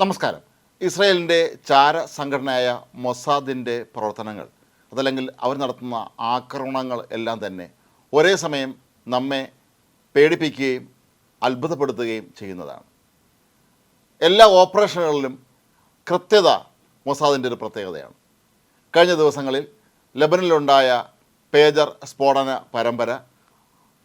നമസ്കാരം. ഇസ്രയേലിന്റെ ചാര സംഘടനയായ മൊസാദിന്റെ പ്രവർത്തനങ്ങൾ അതല്ലെങ്കിൽ അവർ നടത്തുന്ന ആക്രമണങ്ങൾ എല്ലാം തന്നെ ഒരേ സമയം നമ്മെ പേടിപ്പിക്കുകയും അത്ഭുതപ്പെടുത്തുകയും ചെയ്യുന്നതാണ്. എല്ലാ ഓപ്പറേഷനുകളിലും കൃത്യത മൊസാദിന്റെ ഒരു പ്രത്യേകതയാണ്. കഴിഞ്ഞ ദിവസങ്ങളിൽ ലബനിലുണ്ടായ പേജർ സ്ഫോടന പരമ്പര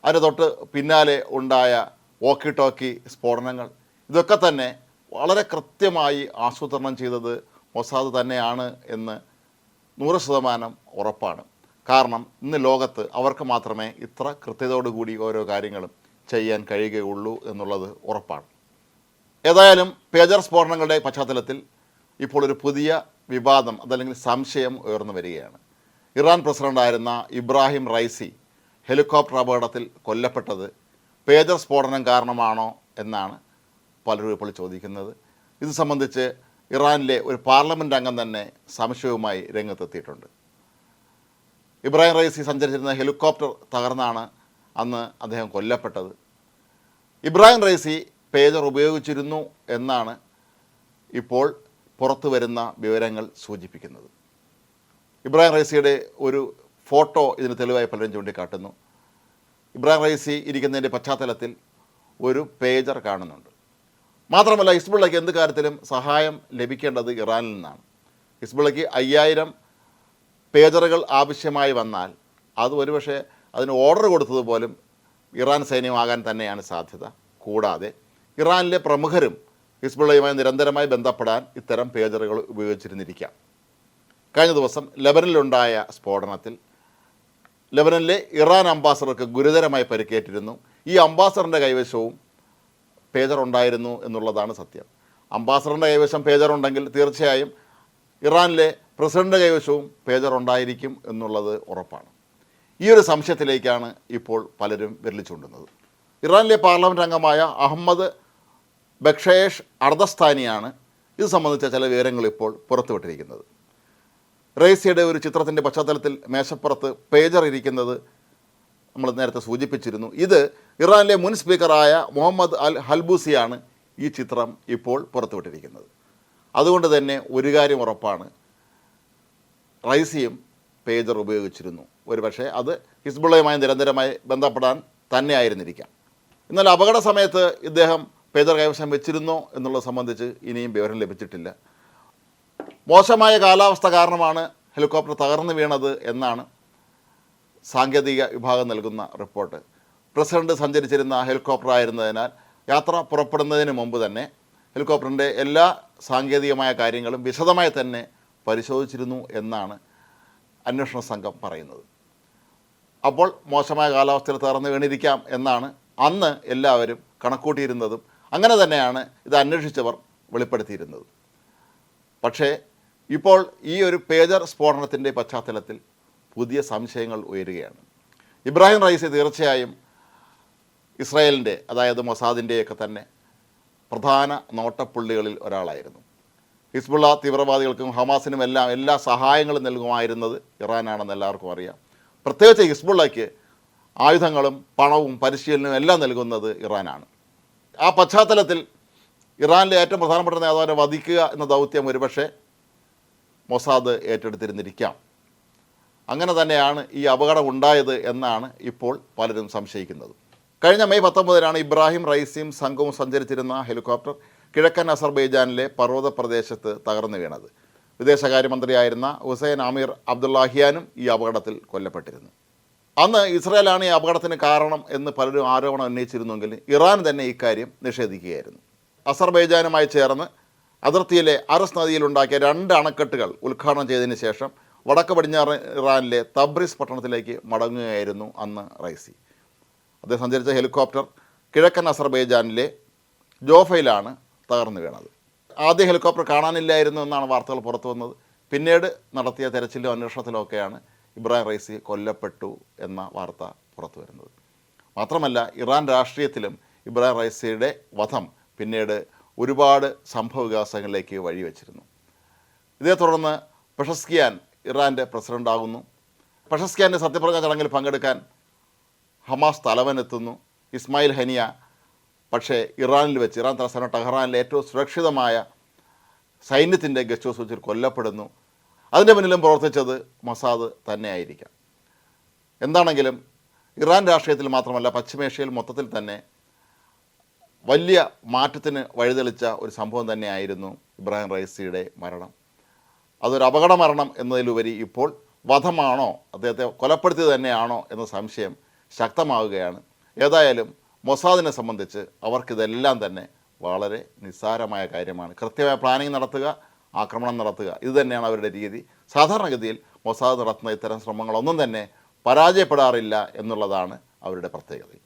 അതിന് തൊട്ട് പിന്നാലെ ഉണ്ടായ വോക്കി ടോക്കി സ്ഫോടനങ്ങൾ ഇതൊക്കെ തന്നെ വളരെ കൃത്യമായി ആസൂത്രണം ചെയ്തത് മൊസാദ് തന്നെയാണ് എന്ന് നൂറ് ശതമാനം ഉറപ്പാണ്. കാരണം ഇന്ന് ലോകത്ത് അവർക്ക് മാത്രമേ ഇത്ര കൃത്യതയോടുകൂടി ഓരോ കാര്യങ്ങളും ചെയ്യാൻ കഴിയുകയുള്ളൂ എന്നുള്ളത് ഉറപ്പാണ്. ഏതായാലും പേജർ സ്ഫോടനങ്ങളുടെ പശ്ചാത്തലത്തിൽ ഇപ്പോൾ ഒരു പുതിയ വിവാദം അതല്ലെങ്കിൽ സംശയം ഉയർന്നു വരികയാണ്. ഇറാൻ പ്രസിഡന്റായിരുന്ന ഇബ്രാഹിം റൈസി ഹെലികോപ്റ്റർ അപകടത്തിൽ കൊല്ലപ്പെട്ടത് പേജർ സ്ഫോടനം കാരണമാണോ എന്നാണ് പലരും ഇപ്പോൾ ചോദിക്കുന്നത്. ഇത് സംബന്ധിച്ച് ഇറാനിലെ ഒരു പാർലമെന്റ് അംഗം തന്നെ സംശയവുമായി രംഗത്തെത്തിയിട്ടുണ്ട്. ഇബ്രാഹിം റൈസി സഞ്ചരിച്ചിരുന്ന ഹെലികോപ്റ്റർ തകർന്നാണ് അന്ന് അദ്ദേഹം കൊല്ലപ്പെട്ടത്. ഇബ്രാഹിം റൈസി പേജർ ഉപയോഗിച്ചിരുന്നു എന്നാണ് ഇപ്പോൾ പുറത്തു വരുന്ന വിവരങ്ങൾ സൂചിപ്പിക്കുന്നത്. ഇബ്രാഹിം റൈസിയുടെ ഒരു ഫോട്ടോ ഇതിന് തെളിവായി പലരും ചൂണ്ടിക്കാട്ടുന്നു. ഇബ്രാഹിം റൈസി ഇരിക്കുന്നതിന്റെ പശ്ചാത്തലത്തിൽ ഒരു പേജർ കാണുന്നുണ്ട്. മാത്രമല്ല ഹിസ്ബുള്ളയ്ക്ക് എന്ത് കാര്യത്തിലും സഹായം ലഭിക്കേണ്ടത് ഇറാനിൽ നിന്നാണ്. ഹിസ്ബുള്ളയ്ക്ക് അയ്യായിരം പേജറുകൾ ആവശ്യമായി വന്നാൽ അത് ഒരുപക്ഷെ അതിന് ഓർഡർ കൊടുത്തത് പോലും ഇറാൻ സൈന്യമാകാൻ തന്നെയാണ് സാധ്യത. കൂടാതെ ഇറാനിലെ പ്രമുഖരും ഹിസ്ബുള്ളയുമായി നിരന്തരമായി ബന്ധപ്പെടാൻ ഇത്തരം പേജറുകൾ ഉപയോഗിച്ചിരുന്നിരിക്കാം. കഴിഞ്ഞ ദിവസം ലബനിലുണ്ടായ സ്ഫോടനത്തിൽ ലെബനനിലെ ഇറാൻ അംബാസഡർക്ക് ഗുരുതരമായി പരിക്കേറ്റിരുന്നു. ഈ അംബാസഡറിന്റെ കൈവശവും പേജർ ഉണ്ടായിരുന്നു എന്നുള്ളതാണ് സത്യം. അംബാസഡറിന്റെ കൈവശം പേജർ ഉണ്ടെങ്കിൽ തീർച്ചയായും ഇറാനിലെ പ്രസിഡന്റ് കൈവശവും പേജർ ഉണ്ടായിരിക്കും എന്നുള്ളത് ഉറപ്പാണ്. ഈ ഒരു സംശയത്തിലേക്കാണ് ഇപ്പോൾ പലരും വിരലിച്ചുകൊണ്ടുന്നത് ഇറാനിലെ പാർലമെന്റ് അംഗമായ അഹമ്മദ് ബക്ഷേഷ് അർദസ്ഥാനിയാണ് ഇത് സംബന്ധിച്ച ചില വിവരങ്ങൾ ഇപ്പോൾ പുറത്തുവിട്ടിരിക്കുന്നത്. റേസിയുടെ ഒരു ചിത്രത്തിന്റെ പശ്ചാത്തലത്തിൽ മേശപ്പുറത്ത് പേജർ ഇരിക്കുന്നത് നമ്മൾ നേരത്തെ സൂചിപ്പിച്ചിരുന്നു. ഇത് ഇറാനിലെ മുൻ സ്പീക്കറായ മുഹമ്മദ് അൽ ഹൽബൂസിയാണ് ഈ ചിത്രം ഇപ്പോൾ പുറത്തുവിട്ടിരിക്കുന്നത്. അതുകൊണ്ട് തന്നെ ഒരു കാര്യം ഉറപ്പാണ്. റൈസിയും പേജർ ഉപയോഗിച്ചിരുന്നു. ഒരുപക്ഷെ അത് ഹിസ്ബുള്ളയുമായി നിരന്തരമായി ബന്ധപ്പെടാൻ തന്നെ ആയിരുന്നിരിക്കാം. എന്നാൽ അപകട സമയത്ത് ഇദ്ദേഹം പേജർ കൈവശം വെച്ചിരുന്നോ എന്നുള്ളത് സംബന്ധിച്ച് ഇനിയും വിവരം ലഭിച്ചിട്ടില്ല. മോശമായ കാലാവസ്ഥ കാരണമാണ് ഹെലികോപ്റ്റർ തകർന്നു വീണത് എന്നാണ് സാങ്കേതിക വിഭാഗം നൽകുന്ന റിപ്പോർട്ട്. പ്രസിഡന്റ് സഞ്ചരിച്ചിരുന്ന ഹെലികോപ്റ്റർ ആയിരുന്നതിനാൽ യാത്ര പുറപ്പെടുന്നതിന് മുമ്പ് തന്നെ ഹെലികോപ്റ്ററിന്റെ എല്ലാ സാങ്കേതികമായ കാര്യങ്ങളും വിശദമായി തന്നെ പരിശോധിച്ചിരുന്നു എന്നാണ് അന്വേഷണ സംഘം പറയുന്നത്. അപ്പോൾ മോശമായ കാലാവസ്ഥയിൽ തകർന്നു വീണിരിക്കാം എന്നാണ് അന്ന് എല്ലാവരും കണക്കൂട്ടിയിരുന്നതും അങ്ങനെ തന്നെയാണ് ഇത് അന്വേഷിച്ചവർ വെളിപ്പെടുത്തിയിരുന്നത്. പക്ഷേ ഇപ്പോൾ ഈ ഒരു പേജർ സ്ഫോടനത്തിന്റെ പശ്ചാത്തലത്തിൽ പുതിയ സംശയങ്ങൾ ഉയരുകയാണ്. ഇബ്രാഹിം റൈസി തീർച്ചയായും ഇസ്രായേലിന്റെ അതായത് മൊസാദിന്റെയൊക്കെ തന്നെ പ്രധാന നോട്ടപ്പുള്ളികളിൽ ഒരാളായിരുന്നു. ഹിസ്ബുള്ള തീവ്രവാദികൾക്കും ഹമാസിനും എല്ലാം എല്ലാ സഹായങ്ങളും നൽകുമായിരുന്നത് ഇറാനാണെന്ന് എല്ലാവർക്കും അറിയാം. പ്രത്യേകിച്ച് ഹിസ്ബുള്ളയ്ക്ക് ആയുധങ്ങളും പണവും പരിശീലനവും എല്ലാം നൽകുന്നത് ഇറാനാണ്. ആ പശ്ചാത്തലത്തിൽ ഇറാനിലെ ഏറ്റവും പ്രധാനപ്പെട്ട നേതാവിനെ വധിക്കുക എന്ന ദൗത്യം ഒരുപക്ഷെ മൊസാദ് ഏറ്റെടുത്തിരുന്നിരിക്കാം. അങ്ങനെ തന്നെയാണ് ഈ അപകടം ഉണ്ടായത് എന്നാണ് ഇപ്പോൾ പലരും സംശയിക്കുന്നത്. കഴിഞ്ഞ മെയ് പത്തൊമ്പതിനാണ് ഇബ്രാഹിം റൈസിയും സംഘവും സഞ്ചരിച്ചിരുന്ന ഹെലികോപ്റ്റർ കിഴക്കൻ അസർബൈജാനിലെ പർവത പ്രദേശത്ത് തകർന്നു വീണത്. വിദേശകാര്യമന്ത്രിയായിരുന്ന ഹുസൈൻ അമീർ അബ്ദുല്ലാഹിയാനും ഈ അപകടത്തിൽ കൊല്ലപ്പെട്ടിരുന്നു. അന്ന് ഇസ്രായേലാണ് ഈ അപകടത്തിന് കാരണം എന്ന് പലരും ആരോപണം ഉന്നയിച്ചിരുന്നെങ്കിൽ ഇറാൻ തന്നെ ഇക്കാര്യം നിഷേധിക്കുകയായിരുന്നു. അസർബൈജാനുമായി ചേർന്ന് അതിർത്തിയിലെ അറസ് നദിയിലുണ്ടാക്കിയ രണ്ട് അണക്കെട്ടുകൾ ഉദ്ഘാടനം ചെയ്തതിന് ശേഷം വടക്ക് പടിഞ്ഞാറ് ഇറാനിലെ തബ്രിസ് പട്ടണത്തിലേക്ക് മടങ്ങുകയായിരുന്നു അന്ന് റൈസി. അദ്ദേഹം സഞ്ചരിച്ച ഹെലികോപ്റ്റർ കിഴക്കൻ അസർബൈജാനിലെ ജോഫയിലാണ് തകർന്നു വീണത്. ആദ്യ ഹെലികോപ്റ്റർ കാണാനില്ലായിരുന്നു എന്നാണ് വാർത്തകൾ പുറത്തു വന്നത്. പിന്നീട് നടത്തിയ തെരച്ചിലും അന്വേഷണത്തിലും ഒക്കെയാണ് ഇബ്രാഹിം റൈസി കൊല്ലപ്പെട്ടു എന്ന വാർത്ത പുറത്തു വരുന്നത്. മാത്രമല്ല ഇറാൻ രാഷ്ട്രീയത്തിലും ഇബ്രാഹിം റൈസിയുടെ വധം പിന്നീട് ഒരുപാട് സംഭവ വികാസങ്ങളിലേക്ക് വഴിവെച്ചിരുന്നു. ഇതേ തുടർന്ന് പെഷസ്കിയാൻ ഇറാന്റെ പ്രസിഡന്റാകുന്നു പെഷസ്കിയാന്റെ സത്യപ്രതിജ്ഞാ ചടങ്ങിൽ പങ്കെടുക്കാൻ ഹമാസ് തലവനെത്തുന്നു ഇസ്മായിൽ ഹനിയ പക്ഷേ ഇറാനിൽ വെച്ച് ഇറാൻ തലസ്ഥാനം ടെഹ്റാനിലെ ഏറ്റവും സുരക്ഷിതമായ സൈന്യത്തിന്റെ ഗസ്റ്റ് ഹൗസ് വെച്ച് കൊല്ലപ്പെടുന്നു. അതിന്റെ പിന്നിലും പ്രവർത്തിച്ചത് മസാദ് തന്നെയായിരിക്കാം. എന്താണെങ്കിലും ഇറാൻ രാഷ്ട്രീയത്തിൽ മാത്രമല്ല പശ്ചിമേഷ്യയിൽ മൊത്തത്തിൽ തന്നെ വലിയ മാറ്റത്തിന് വഴിതെളിച്ച ഒരു സംഭവം തന്നെയായിരുന്നു ഇബ്രാഹിം റൈസിയുടെ മരണം. അതൊരു അപകട മരണം എന്നതിലുപരി ഇപ്പോൾ വധമാണോ അദ്ദേഹത്തെ കൊലപ്പെടുത്തിയത് തന്നെയാണോ എന്ന സംശയം ശക്തമാവുകയാണ്. ഏതായാലും മൊസാദിനെ സംബന്ധിച്ച് അവർക്കിതെല്ലാം തന്നെ വളരെ നിസ്സാരമായ കാര്യമാണ്. കൃത്യമായ പ്ലാനിങ് നടത്തുക ആക്രമണം നടത്തുക. ഇതുതന്നെയാണ് അവരുടെ രീതി. സാധാരണഗതിയിൽ മൊസാദ് നടത്തുന്ന ഇത്തരം ശ്രമങ്ങളൊന്നും തന്നെ പരാജയപ്പെടാറില്ല എന്നുള്ളതാണ് അവരുടെ പ്രത്യേകത.